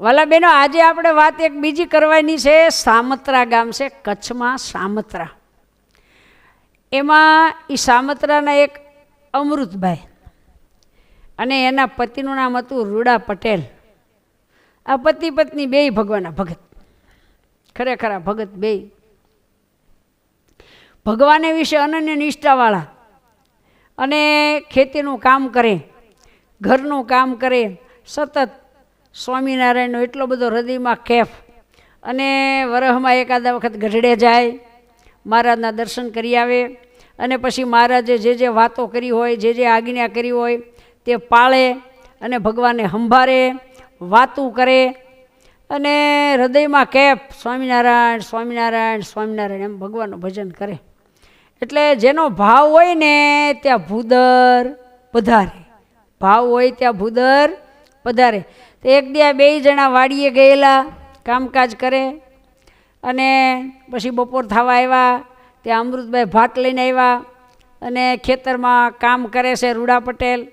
વાલા બેનો, આજે આપણે વાત એક બીજી કરવાની છે, સામત્રા ગામ છે, કચ્છમાં સામત્રા. એમાં એ સામત્રાના એક અમૃતભાઈ અને એના પતિનું નામ હતું રૂડા પટેલ. આ પતિ પત્ની બેય ભગવાનના ભગત. ખરેખર આ ભગત બેય. ભગવાને વિશે અનન્ય નિષ્ઠાવાળા અને ખેતીનું કામ કરે, ઘરનું કામ કરે, સતત સ્વામિનારાયણનો એટલો બધો હૃદયમાં કેફ અને વરહમાં એકાદા વખત ગઢડે જાય, મહારાજના દર્શન કરી આવે, અને પછી મહારાજે જે જે વાતો કરી હોય, જે જે આજ્ઞા કરી હોય, તે પાળે અને ભગવાનને સંભાળે, વાતું કરે, અને હૃદયમાં કેફ સ્વામિનારાયણ સ્વામિનારાયણ સ્વામિનારાયણ એમ ભગવાનનું ભજન કરે. એટલે જેનો ભાવ હોય ને ત્યાં ભૂદર પધારે. ભાવ હોય ત્યાં ભૂદર પધારે. તો એક દિયા બે જણા વાડીએ ગયેલા, કામકાજ કરે અને પછી બપોર થવા આવ્યા, ત્યાં અમૃતભાઈ ભાત લઈને આવ્યા અને ખેતરમાં કામ કરે છે રૂડા પટેલ.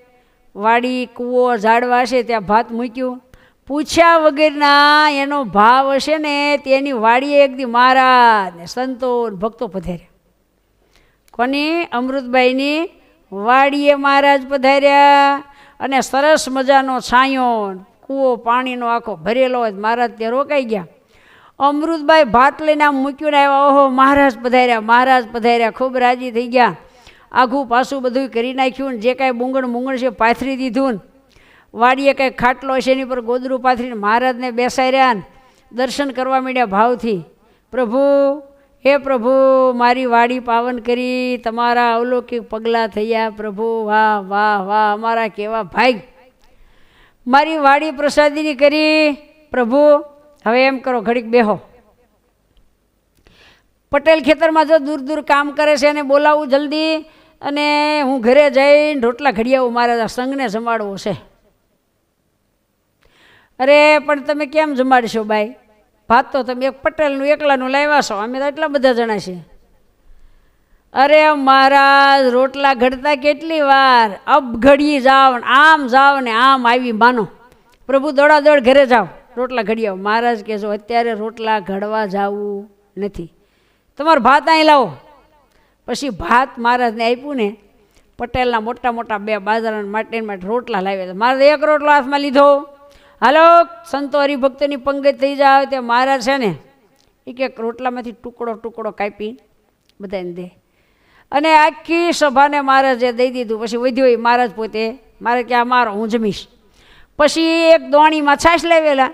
વાડી, કૂવો, ઝાડવા છે ત્યાં ભાત મૂક્યું. પૂછ્યા વગરના એનો ભાવ હશે ને, તેની વાડીએ એક દી મહારાજ ને સંતો ભક્તો પધાર્યા. કોની? અમૃતભાઈની વાડીએ મહારાજ પધાર્યા અને સરસ મજાનો છાંયો કૂવો પાણીનો આખો ભરેલો હોય મહારાજ ત્યાં રોકાઈ ગયા. અમૃતભાઈ ભાત લઈને આમ મૂક્યું ને આવ્યા, ઓહો, મહારાજ પધાર્યા મહારાજ પધાર્યા. ખૂબ રાજી થઈ ગયા. આઘું પાછું બધું કરી નાખ્યું ને જે કાંઈ બુંગણ બુંગણ છે પાથરી દીધું ને. વાડીએ કાંઈ ખાટલો છે એની પર ગોદરું પાથરીને મહારાજને બેસાઈ રહ્યા ને. દર્શન કરવા માંડ્યા ભાવથી. પ્રભુ, હે પ્રભુ, મારી વાડી પાવન કરી, તમારા અવલૌકિક પગલાં થયા પ્રભુ. વાહ વાહ વાહ, અમારા કેવા ભાઈ. મારી વાડી પ્રસાદીની કરી, પ્રભુ, હવે એમ કરો, ઘડીક બેહો. પટેલ ખેતરમાં જો દૂર દૂર કામ કરે છે એને બોલાવું જલ્દી, અને હું ઘરે જઈને રોટલા ઘડિયાવું મારે સંઘને જમાડવો છે. અરે, પણ તમે કેમ જમાડશો બાઈ? ભાત તો તમે એક પટેલનું, એકલાનું લાવ્યા છો. અમે તો એટલા બધા જણા છીએ. અરે મહારાજ, રોટલા ઘડતા કેટલી વાર? અબ ઘડી જાઓ આમ જાઓ ને, આમ આવી માનો. પ્રભુ દોડા દોડ ઘરે જાઓ રોટલા ઘડી આવો. મહારાજ કહેશો અત્યારે રોટલા ઘડવા જવું નથી. તમારો ભાત અહીં લાવો. પછી ભાત મહારાજને આપ્યું ને, પટેલના મોટા મોટા બે બાજરાના માટે માટે રોટલા લાવ્યા મારે એક રોટલો હાથમાં લીધો. હાલો, સંતો હરિભક્તની પંગત થઈ જાય તે મહારાજ છે ને, એક એક રોટલામાંથી ટુકડો ટુકડો કાપી બધાને દે. અને આખી સભાને મહારાજે દઈ દીધું, પછી વધ્યો એ મહારાજ પોતે. મારે કે આ મારો, હું જમીશ. પછી એક દોણીમાં છાશ લાવેલા.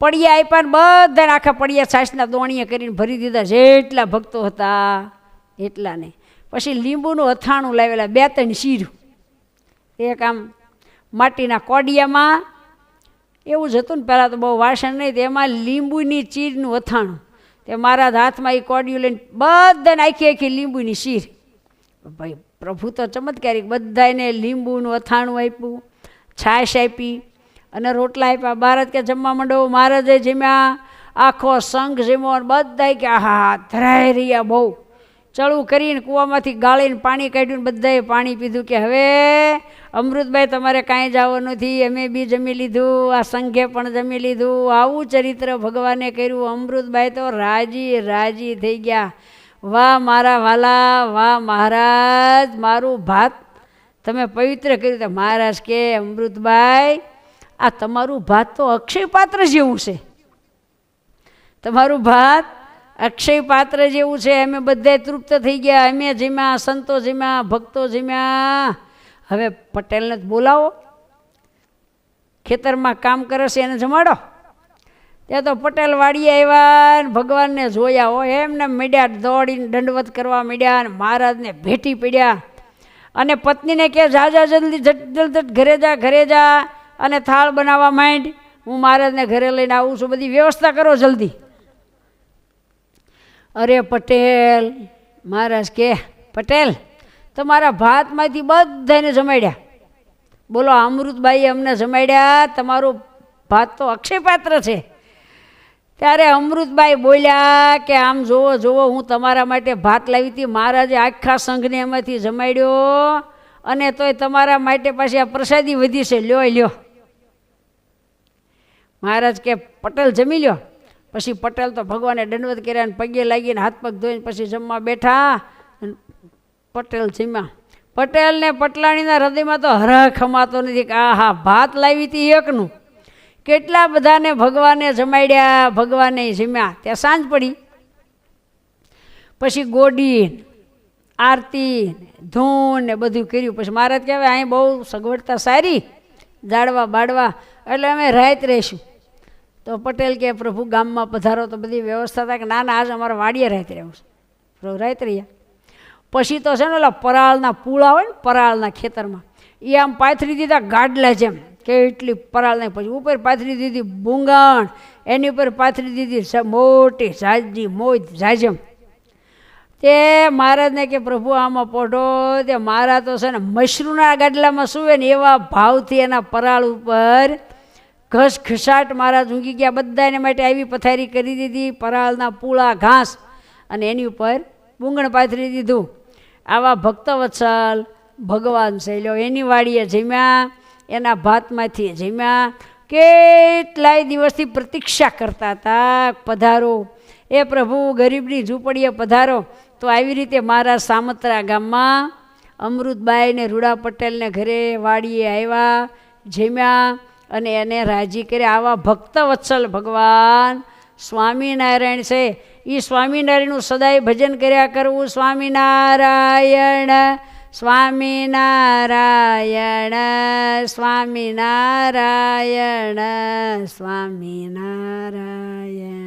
પડિયા આપ્યા ને બધાને આખા પડિયા છાશના દોણીએ કરીને ભરી દીધા. જેટલા ભક્તો હતા, એટલાને. પછી લીંબુનું અથાણું લાવેલા, બે ત્રણ શીરું. એક આમ માટીના કોડિયામાં. એવું જ હતું ને, પહેલાં તો બહુ વાસણ નહીં તેમાં લીંબુની ચીરનું અથાણું. તે મારા હાથમાં એ કોડિયું લઈને બધાને આખી આખી લીંબુની શીર. ભાઈ, પ્રભુ તો ચમત્કારિક બધાને લીંબુનું અથાણું આપ્યું, છાશ આપી અને રોટલા આપ્યા. ભારત કે જમવા માંડો, મહારાજે જમ્યા આખો સંઘ જમ્યો બધા કે આહા ધરાઈ રહ્યા બહુ. ચડું કરીને કૂવામાંથી ગાળીને પાણી કાઢ્યું બધાએ પાણી પીધું કે હવે અમૃતભાઈ તમારે કાંઈ જવાનું નથી, અમે બી જમી લીધું, આ સંઘે પણ જમી લીધું, આવું ચરિત્ર ભગવાને કર્યું. અમૃતભાઈ તો રાજી રાજી થઈ ગયા. વાહ મારા વાલા, વાહ મહારાજ, મારું ભાત તમે પવિત્ર કર્યું તો મહારાજ કે અમૃતભાઈ, આ તમારું ભાત તો અક્ષય પાત્ર જેવું છે. તમારું ભાત અક્ષય પાત્ર જેવું છે, અમે બધા તૃપ્ત થઈ ગયા. અમે જીમ્યા, સંતો જીમ્યા, ભક્તો જીમ્યા. હવે પટેલને જ બોલાવો. ખેતરમાં કામ કરે છે, એને જમાડો. ત્યાં તો પટેલ વાડીએ આવ્યા ને ભગવાનને જોયા હોય, એમને મીડ્યા, દોડીને દંડવત કરવા મીડ્યા અને મહારાજને ભેટી પડ્યા. અને પત્નીને કે જા જા, જલ્દી જલ્દી ઘરે જા ઘરે જા. અને થાળ બનાવવા માંડ હું મહારાજને ઘરે લઈને આવું છું, બધી વ્યવસ્થા કરો જલ્દી. અરે પટેલ, મહારાજ કે, પટેલ, તમારા ભાતમાંથી બધાને જમાડ્યા. બોલો, અમૃતબાઈએ અમને જમાડ્યા, તમારું ભાત તો અક્ષય પાત્ર છે. ત્યારે અમૃતબાઈ બોલ્યા કે, આમ જોવો જોવો, હું તમારા માટે ભાત લાવી હતી, મહારાજે આખા સંઘને એમાંથી જમાડ્યો અને તોય તમારા માટે પાછી આ પ્રસાદી વધી છે લ્યો લ્યો. મહારાજ કે, પટેલ જમી લ્યો. પછી પટેલ તો ભગવાને દંડવત કર્યા અને પગે લાગીને હાથ પગ ધોઈને પછી જમવા બેઠા. પટેલ જીમ્યા. પટેલને પટલાણીના હૃદયમાં તો હરહ ખમાતો નથી. કે આ હા ભાત લાવી હતી એકનું. કેટલા બધાને ભગવાને જમાડ્યા, ભગવાને જમ્યા. ત્યાં સાંજ પડી. પછી ગોડી આરતી ધૂન ને બધું કર્યું. પછી મહારાજ કહેવાય, અહીં બહુ સગવડતા સારી. જાડવા બાળવા. એટલે અમે રાત રહીશું તો પટેલ કે, પ્રભુ, ગામમાં પધારો. તો બધી વ્યવસ્થા થાય કે, ના ના, આજ અમારે વાડીએ રાત રહેવું છે. પ્રભુ રાત રહ્યા. પછી તો છે ને, ઓલા પરાળના પૂળા હોય ને, પરાળના ખેતરમાં એ આમ પાથરી દીધા ગાડલા જેમ, કે એટલી પરાળ નહીં પછી ઉપર પાથરી દીધી બુંગાણ એની ઉપર પાથરી દીધી મોટી ઝાજી મોજ ઝાજમ તે મહારાજને કે, પ્રભુ, આમાં પોઢો, તે મહારાજ તો છે ને, મશરૂના ગાડલામાં સુવે ને એવા ભાવથી એના પરાળ ઉપર ઘસ ઘસાટ મહારાજ ઊંઘી ગયા, બધાને માટે આવી પથારી કરી દીધી, પરાળના પૂળા, ઘાસ, અને એની ઉપર બુંગણ પાથરી દીધું. આવા ભક્તવત્સલ ભગવાન શૈલો એની વાડીએ જમ્યા, એના ભાતમાંથી જમ્યા. કેટલાય દિવસથી પ્રતીક્ષા કરતા હતા, પધારો. એ પ્રભુ, ગરીબની ઝૂંપડીએ પધારો. તો આવી રીતે મારા સામત્રા ગામમાં અમૃતબાઈને, રૂડા પટેલને ઘરે વાડીએ આવ્યા, જમ્યા. અને એને રાજી કર્યા. આવા ભક્તવત્સલ ભગવાન સ્વામિનારાયણ છે. એ સ્વામિનારાયણનું સદાય ભજન કર્યા કરવું. સ્વામિનારાયણ સ્વામિનારાયણ સ્વામિનારાયણ સ્વામિનારાયણ.